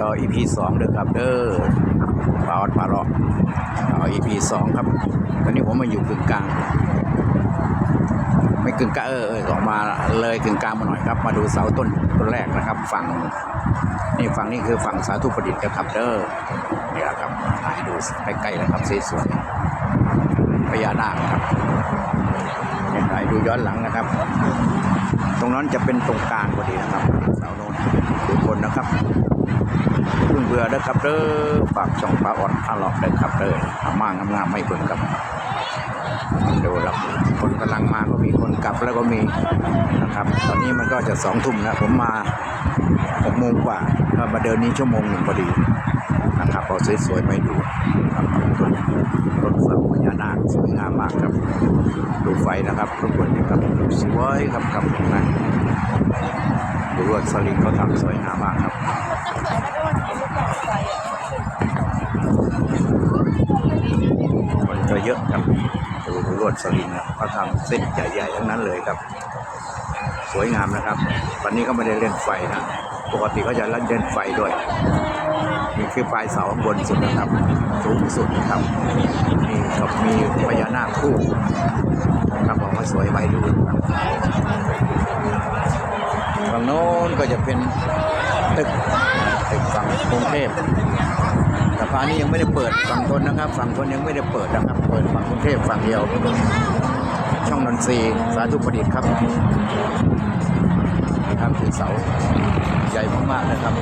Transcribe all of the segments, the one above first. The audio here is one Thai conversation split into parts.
ต่อ EP สองเด้อครับเด้อปาออดปาหลอกต่อ EP สองครับ ตอนนี้ผมมาอยู่กึ่งกลาง ไม่กึ่งกลางเออเออออกมาเลยกึ่งกลางมาหน่อยครับ มาดูเสาต้นต้นแรกนะครับ ฝั่งนี่ฝั่งนี้คือฝั่งสาธุประดิษฐ์นะครับเด้อนี่แหละครับถ่ายดูใกล้ๆนะครับสวยๆพญานาคครับเนี่ยถ่ายดูย้อนหลังนะครับ ตรงนั้นจะเป็นตรงกลางพอดีนะครับเสาโน้นทุกคนนะครับ พึ่งเบื่อเด้อครับเด้อฝากช่องปลาอ่อนพาหลอกเด้อครับเด้อมางามๆไม่เบิ่งครับดูแล้วคนกำลังมาก็มีคนกลับแล้วก็มีนะครับ ตอนนี้มันก็จะสองทุ่มแล้วผมมาหกโมงกว่าก็มาเดินนี้ชั่วโมงหนึ่งพอดีนะครับเอาสวยๆไปดูครับต้นต้นเสาพญานาคสวยงามมากครับดูไฟนะครับทุกคนนะครับสวยครับครับนะดูลวดสลิงเขาทำสวยงามมากครับ คนก็เยอะครับดูดูลวดสลิงนะเขาทำเส้นใหญ่ๆทั้งนั้นเลยครับ สวยงามนะครับ วันนี้ก็ไม่ได้เล่นไฟนะ ปกติเขาจะเล่นไฟด้วยนี่คือปลายเสาบนสุดนะครับ สูงสุดนะครับนี่ก็มีพญานาคคู่ครับบอกว่าสวยไปดูครับฝั่งโน้นก็จะเป็นตึก ตึกฝั่งกรุงเทพสะพานนี้ยังไม่ได้เปิดฝั่งทนนะครับ ฝั่งทนยังไม่ได้เปิดนะครับ เปิดฝั่งกรุงเทพฝั่งเดียว ช่องนนทรีสาธุประดิษฐ์ครับครับคือเสาใหญ่มากๆนะครับ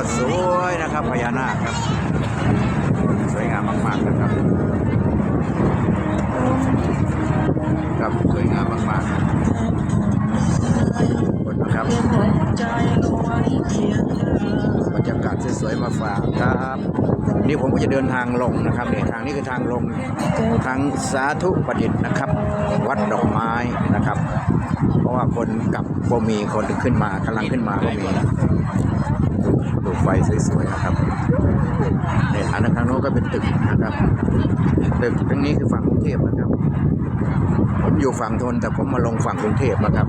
ฝั่งนี้ก็สวยนะครับพญานาคครับ สวยงามมากๆนะครับ ครับสวยงามมากๆบคุณนะครับบรรยากาศสวยๆมาฝากครับ นี่ผมก็จะเดินทางลงนะครับเนี่ยทางนี้คือทางลงทางสาธุประดิษฐ์นะครับ วัดดอกไม้นะครับ เพราะว่าคนกลับก็มีคนขึ้นมากำลังขึ้นมาก็มี ดูไฟสวยๆนะครับเนี่ยอันทางโน้นก็เป็นตึกนะครับตึกตรงนี้คือฝั่งกรุงเทพนะครับ ผมอยู่ฝั่งทนแต่ผมมาลงฝั่งกรุงเทพนะครับ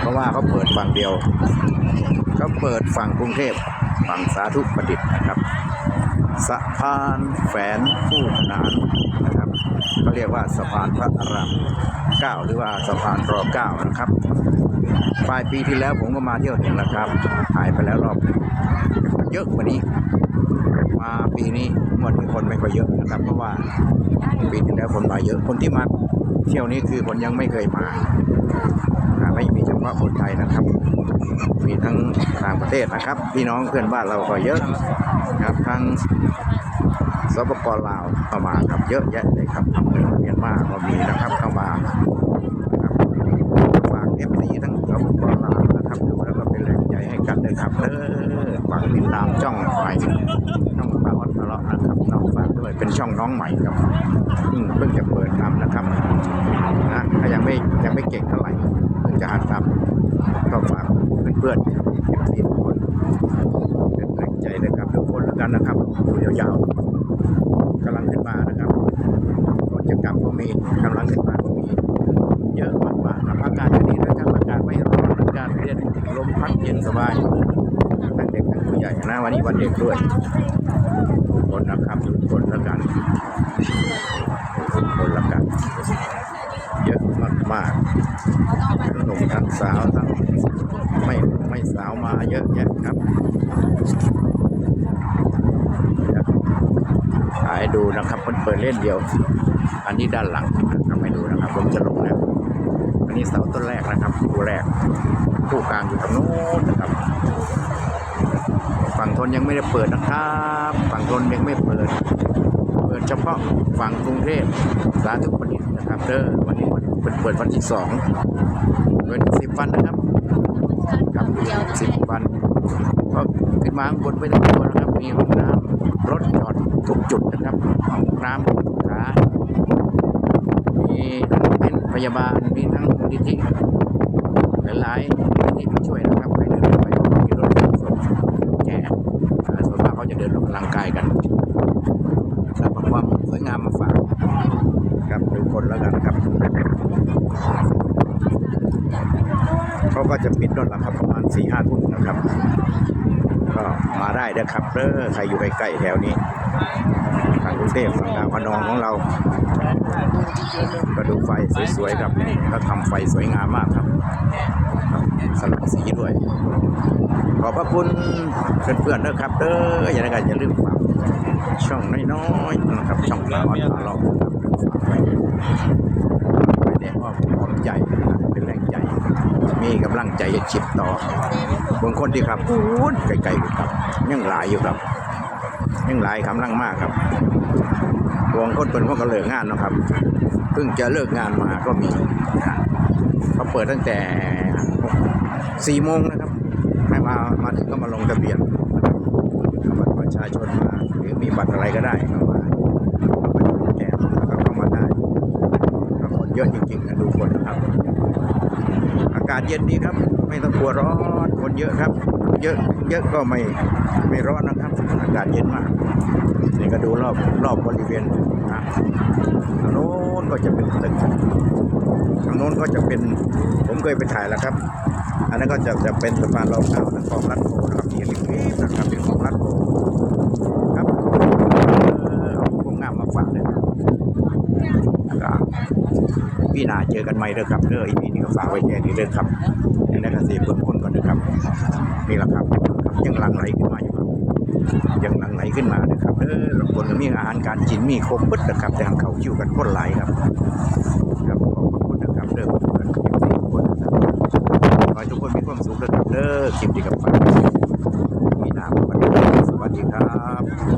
เพราะว่าเขาเปิดฝั่งเดียวเขาเปิดฝั่งกรุงเทพฝั่งสาธุประดิษฐ์นะครับ สะพานแฝนคู่ขนานนะครับเขาเรียกว่าสะพานพระอารามเก้าหรือว่าสะพานรอเก้านะครับปลายปีที่แล้วผมก็มาเที่ยวถึงแล้วครับถ่ายไปแล้วรอบเยอะกว่านี้มาปีนี้หมดคนไม่ค่อยเยอะนะครับ เพราะว่าปีที่แล้วคนมาเยอะคนที่มา เที่ยวนี้คือคนยังไม่เคยมา ไม่มีเฉพาะคนไทยนะครับ มีทั้งต่างประเทศนะครับ พี่น้องเพื่อนบ้านเราก็เยอะครับทั้งสปปลาวเข้ามาครับเยอะแยะเลยครับเมียนมาก็มีนะครับเข้ามาฝากเอฟซีทั้งสปปลาวนะครับดูแล้วก็เป็นแรงใจให้กันเลยครับเออฝากติดตามช่องใหม่ช่องปาออนทะเลาะนะครับน้องฝากด้วยเป็นช่องน้องใหม่ครับเพิ่งจะเปิดทำนะครับ นะถ้ายังไม่ยังไม่เก่งเท่าไหร่เพิ่งจะหัดทำก็ฝากเพื่อนๆเอฟซีทุกคนเป็นแรงใจเลยครับทุกคนแล้วกันนะครับดูยาวๆกำลังขึ้นมานะครับก่อนจะกลับก็มีกำลังขึ้นมาก็มีเยอะมากๆครับอากาศก็ดีนะครับอากาศไม่ร้อนอากาศเย็นลมพัดเย็นสบายทั้งเด็กทั้งผู้ใหญ่นะวันนี้วันเด็กด้วยทุกคนนะครับทุกคนแล้วกัน ทุกคนล้วกัน เยอะมากๆทั้งหนุ่มทั้งสาวทั้งไม่ไม่สาวมาเยอะแยะครับถ่ายดูนะครับมันเปิดเล่นเดียว อันนี้ด้านหลังทำให้ดูนะครับ ผมจะลงแล้วอันนี้เสาต้นแรกนะครับคู่แรกคู่กลางอยู่ตรงโน้นนะครับฝั่งทนยังไม่ได้เปิดนะครับ ฝั่งทนยังไม่เปิดเปิ ดเฉพาะฝั่งกรุงเทพสาธุประดิษฐ์นะครับเด้อวันนี้วันเปิดเปิดวันที่สองเปิดสิบวันนะครับครับสิบวันก็ขึ้นมาข้างบนไปทั้งตัวนะครับ มีห้องน้ำรถจอดทุกจุดนะครับห้องน้ำทุกขามีทั้งเป็นพยาบาลมีทั้งมูลนิธิหลายๆมูลนิธิมาช่วยนะครับใครเดินไปก็มีรถรับส่งแจกอ่าส่วนมากเขาจะเดินลงำลังกายกันสร้างความสวย งามมาฝากครับทุกคนแล้วกันครับ เขาก็จะปิดรถแล้วครับประมาณสี่ห้าทุ่มนะครับ ก็มาได้นะครับเด้อใครอยู่ใกล้ๆแถวนี้ทางกรุงเทพฝั่งดาวพนองของเราก็ดูไฟสวยๆครับก็ทำไฟสวยงามมากครับสลับสีด้วย ขอบพระคุณเพื่อนๆด้วยครับเด้ออย่าได้กันอย่าลืมฝากช่องน้อยๆนะครับช่องเราอ่อนเราฝากไว้ไว้ในอ้อมอ้อมใจเป็นแรงใจ มีกำลังใจจะชิดต่อบางคนที่ครับพูดไกลๆอยู่ครับ ยังหลายอยู่ครับ ยังหลายกำลังมากครับบางคนเป็นพวกก็เลิกงานนะครับ เพิ่งจะเลิกงานมาก็มีนะเขาเปิดตั้งแต่สี่โมงนะครับให้มามาถึงก็มาลงทะเบียนบัตรประชาชนมาหรือมีบัตรอะไรก็ได้เข้ามาเข้ามาดูแจกแล้วก็เข้ามาได้คนเยอะจริงๆนะดูคนนะครับากาศเย็นดีครับ ไม่ต้องกลัวร้อนคนเยอะครับ เยอะเยอะก็ไม่ไม่ร้อนนะครับ อากาศเย็นมากนี่ก็ดูรอบรอบบริเวณนะทางโน้นก็จะเป็นตึกทางโน้นก็จะเป็นผมเคยไปถ่ายแล้วครับ อันนั้นก็จะจะเป็นสะพานลอยน้ำนะของรัดโพนะครับนี่เล็กๆนะครับเป็นของรัดโพครับเออเอาพวกงามมาฝากเลยนะก็ พี่นาเจอกันใหม่เด้อครับเด้ออีพีนี้ก็ฝากไว้แค่นี้เด้อครับในนั้นก็สีเพิ่มคนก่อนนะครับนี่แหละครับยังหลังไหลขึ้นมาอยู่ครับยังหลังไหลขึ้นมานะครับเด้อรบกวนก็มีอาหารการกินมีครบปึ๊ดนะครับแต่ทางเขาคิวกันคนหลครับครับขอบคุณนะครับเด้อเพื่อนๆทุกคนนะครับขอให้ทุกคนมีความสุขนะครับเด้อคลิปดีกับฝาก